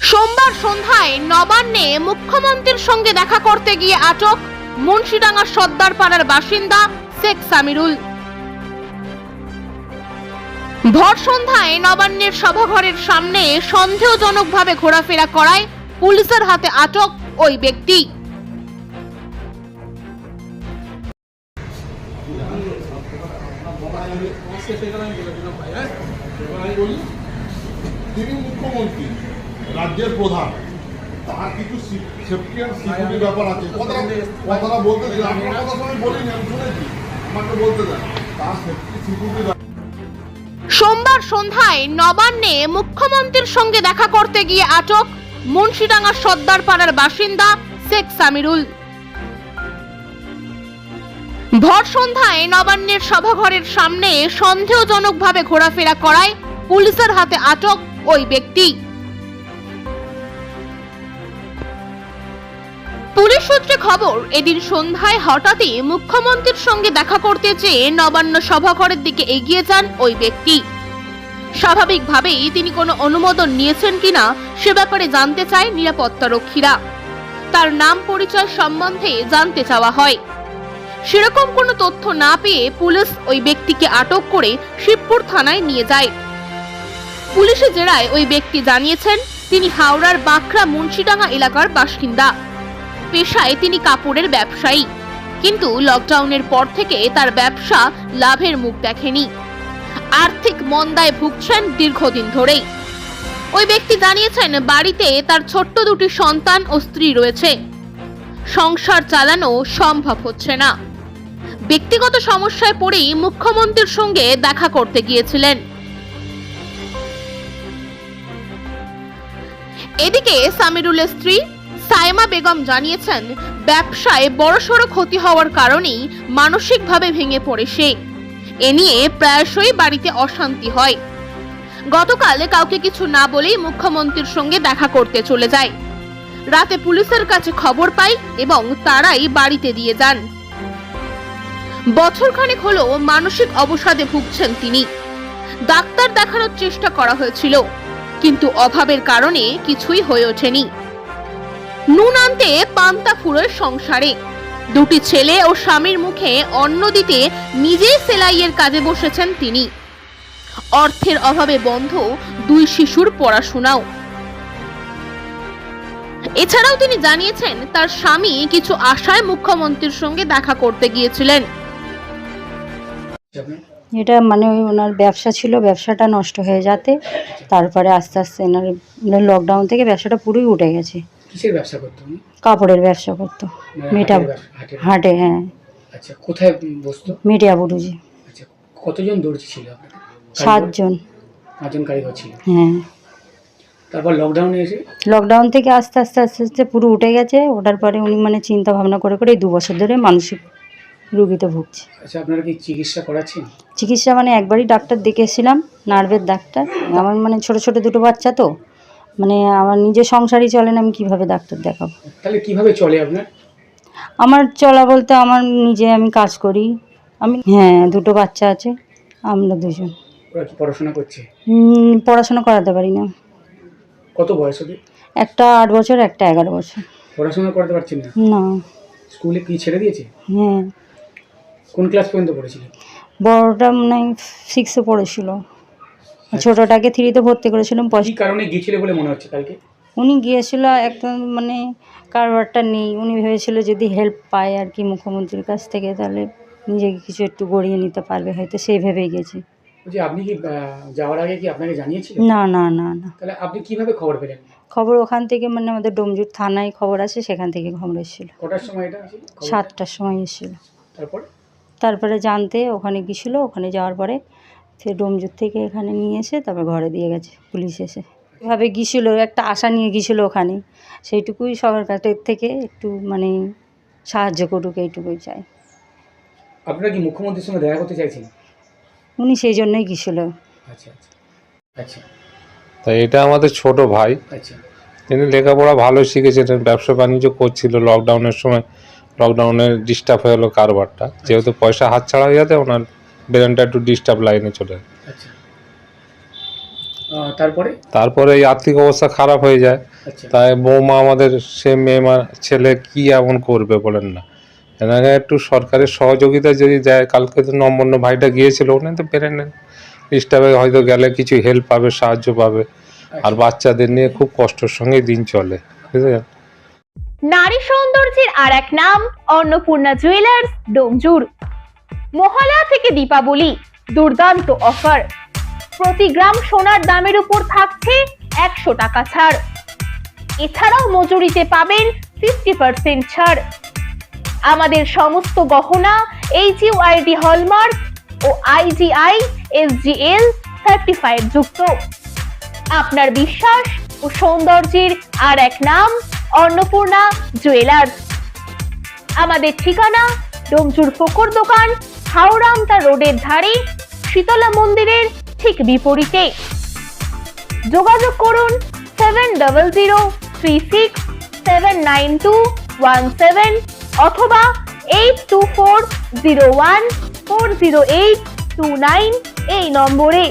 সোমবার সন্ধ্যায় নবান্নে মুখ্যমন্ত্রীর সঙ্গে দেখা করতে গিয়ে আটক মুন্সিডাঙ্গা সর্দারপাড়ার বাসিন্দা শেখ সামিরুল। ভর সন্ধ্যায় নবান্নের সভাঘরের সামনে সন্দেহজনকভাবে ঘোরাফেরা করায় পুলিশের হাতে আটক ওই ব্যক্তি। তিনি মুখ্যমন্ত্রী। রাজ্যের প্রধান। তার কিছু সিকিউরিটি ব্যাপার আছে। কথাটা বলতে দিন আপনার কথা আমি বলিনি, আমি শুনেছি। আমাকে বলতে দেন। তার সেফটি সিকিউরিটি সোমবার সন্ধ্যায় নবান্নে মুখ্যমন্ত্রীর সঙ্গে দেখা করতে গিয়ে আটক মুন্সিডাঙ্গা সর্দারপাড়ার বাসিন্দা শেখ সামিরুল। ভর সন্ধ্যায় নবান্নের সভাঘরের সামনে সন্দেহজনকভাবে ঘোরাফেরা করায় পুলিশের হাতে আটক ওই ব্যক্তি। পুলিশ সূত্রে খবর, এদিন সন্ধ্যায় হঠাৎই মুখ্যমন্ত্রীর সঙ্গে দেখা করতে চেয়ে নবান্ন সভাঘরের দিকে এগিয়ে যান ওই ব্যক্তি। স্বাভাবিকভাবেই তিনি কোনো অনুমোদন নিয়েছেন কিনা সে ব্যাপারে জানতে চায় নিরাপত্তারক্ষীরা। তার নাম পরিচয় সম্বন্ধে জানতে চাওয়া হয়। সেরকম কোনো তথ্য না পেয়ে পুলিশ ওই ব্যক্তিকে আটক করে শিবপুর থানায় নিয়ে যায়। পুলিশে জেরায় ওই ব্যক্তি জানিয়েছেন, তিনি হাওড়ার বাঁকড়া মুন্সিডাঙ্গা এলাকার বাসিন্দা। পেশায় তিনি কাপড়ের ব্যবসায়ী। কিন্তু লকডাউনের পর থেকে তার ব্যবসা লাভের মুখ দেখেনি। আর্থিক মন্দায় ভুগছেন দীর্ঘদিন ধরেই। ওই ব্যক্তি জানিয়েছেন, বাড়িতে তার ছোট্ট দুটি সন্তান ও স্ত্রী রয়েছে। সংসার চালানো সম্ভব হচ্ছে না। ব্যক্তিগত সমস্যায় পড়েই মুখ্যমন্ত্রীর সঙ্গে দেখা করতে গিয়েছিলেন। এদিকে সামিরুলের স্ত্রী সাইমা বেগম জানিয়েছেন, ব্যবসায় বড়সড় ক্ষতি হওয়ার কারণেই মানসিকভাবে ভেঙে পড়ে সে। এ নিয়ে প্রায়শই বাড়িতে অশান্তি হয়। গতকাল কাউকে কিছু না বলেই মুখ্যমন্ত্রীর সঙ্গে দেখা করতে চলে যায়। রাতে পুলিশের কাছে খবর পাই এবং তারাই বাড়িতে দিয়ে যান। বছরখানেক হলো মানসিক অবসাদে ভুগছেন তিনি। ডাক্তার দেখানোর চেষ্টা করা হয়েছিল, কিন্তু অভাবের কারণে কিছুই হয়ে ওঠেনি। নুন আনতে পান্তা ফুরোয় সংসারে। দুটি ছেলে ও স্বামীর মুখে অন্ন দিতে নিজেই সেলাইয়ের কাজে বসেছেন তিনি। অর্থের অভাবে বন্ধ দুই শিশুর পড়াশোনাও। এছাড়াও তিনি জানিয়েছেন, তার স্বামী কিছু আশায় মুখ্যমন্ত্রীর সঙ্গে দেখা করতে গিয়েছিলেন। এটা মানে ওই ওনার ব্যবসা ছিল, ব্যবসাটা নষ্ট হয়ে যাতে তারপরে আস্তে আস্তে এনার লকডাউন থেকে ব্যবসাটা পুরোই উঠে গেছে। কিসের ব্যবসা করতো উনি? কাপড়ের ব্যবসা করতো। মানে মেটা হাটের ব্যবসা- হাটের- হাটে হ্যাঁ। আচ্ছা কোথায় বসতো? মিডিয়া বুরুজি। আচ্ছা কতজন দর্জি ছিল? কারিগর? সাতজন। পাঁচজন কারিগর ছিল? হ্যাঁ। তারপর লকডাউনে এসে? লকডাউন থেকে আস্তে আস্তে আস্তে আস্তে পুরো উঠে গেছে। ওঠার পরে উনি মানে চিন্তা ভাবনা করে করে এই দু বছর ধরে মানসিক রুগীতে ভুগছে। আচ্ছা আপনারা কি চিকিৎসা করাচ্ছেন? চিকিৎসা মানে একবারই ডাক্তার দেখেছিলাম নার্ভের ডাক্তার। আমার মানে ছোট ছোট দুটো বাচ্চা তো। মানে আমার নিজের সংসারই চলে না আমি কীভাবে ডাক্তার দেখাবো? তাহলে কীভাবে চলে আপনার? আমার চলা বলতে আমার নিজে আমি কাজ করি। আমি হ্যাঁ দুটো বাচ্চা আছে আমরা দুজন। ওরা কি পড়াশোনা করছে? উম, পড়াশোনা করাতে পারি না। কত বয়স ওদের? একটা আট বছর একটা এগারো বছর। পড়াশোনা করাতে পারছেন না? না। স্কুলে কি ছেড়ে দিয়েছে? হ্যাঁ। কোন ক্লাস পর্যন্ত পড়েছিল? বড়টা মনে হয় সিক্সে পড়েছিল। ছোটোটাকে থ্রিতে ভর্তি করেছিলাম কি কারণে গিয়েছিল বলে মনে হচ্ছে কালকে? উনি গিয়েছিল একদম মানে কারবারটা নেই। উনি ভেবেছিল যদি হেল্প পায় আর কি মুখ্যমন্ত্রীর কাছ থেকে তাহলে নিজেকে কিছু একটু গড়িয়ে নিতে পারবে হয়তো সেই ভেবেই গেছে। বলছি আপনি কি যাওয়ার আগে কি আপনাকে জানিয়েছিল না না না না। তাহলে আপনি কীভাবে খবর পেলেন? খবর ওখান থেকে মানে আমাদের ডোমজুর থানায় খবর আছে সেখান থেকে খবর এসেছিল। কটার সময় এটা সাতটার সময় এসেছিল। তারপর? তারপরে জানতে ওখানে গেছিল ওখানে যাওয়ার পরে সে ডোমজুর থেকে এখানে নিয়ে এসে তারপর ঘরে দিয়ে গেছে পুলিশ এসে। এভাবে গিয়েছিল একটা আশা নিয়ে গিয়েছিল ওখানে। সেইটুকুই সরকার থেকে একটু মানে সাহায্য করুক এইটুকুই চাই। আপনারা কি মুখ্যমন্ত্রীর সঙ্গে দেখা করতে চাইছেন? উনি সেই জন্যই গিয়েছিল। আচ্ছা আচ্ছা। আচ্ছা। তা এটা আমাদের ছোট ভাই। আচ্ছা। তিনি লেখাপড়া ভালো শিখেছিলেন ব্যবসা বাণিজ্য করছিল লকডাউনের সময়। লকডাউনে ডিস্টার্ব হয়ে গেলো কারবারটা। যেহেতু পয়সা হাত ছাড়া হয়ে যাতে ওনার ব্রেনটা একটু ডিস্টার্ব লাইনে চলে। যায়। আচ্ছা তারপরে? তারপরে এই আর্থিক অবস্থা খারাপ হয়ে যায়। আচ্ছা। তাই বৌমা আমাদের সে মেয়ে মা ছেলে কি এমন করবে বলেন না। এনাকে একটু সরকারের সহযোগিতা যদি দেয় কালকে তো নম্বর ভাইটা গিয়েছিল ওখানে তো পেরে নেন। ডিস্টার্বে হয়তো গেলে কিছু হেল্প পাবে সাহায্য পাবে। আর বাচ্চাদের নিয়ে খুব কষ্টের সঙ্গে দিন চলে। বুঝলেন? নারী সৌন্দর্যের আর এক নাম অন্নপূর্ণা জুয়েলার্স ডোমজুর। মহালয়া থেকে দীপাবলি, দুর্দান্ত অফার প্রতি গ্রাম সোনার দামের উপর থাকছে একশো টাকা ছাড়। এছাড়াও মজুরিতে পাবেন ফিফটি পার্সেন্ট ছাড়। আমাদের সমস্ত গহনা এইচ ইউআইডি হলমার্ক ও আইজিআই এসজিএল সার্টিফাইড যুক্ত। আপনার বিশ্বাস ও সৌন্দর্যের আর এক নাম, অন্নপূর্ণা জুয়েলার্স আমাদের ঠিকানা ডোমচুর ফোকর দোকান হাওড়ামতা রোডের ধারে শীতলা মন্দিরের ঠিক বিপরীতে। যোগাযোগ করুন seven double zero three six seven nine two one seven অথবা eight two four zero one four zero eight two nine এই নম্বরে।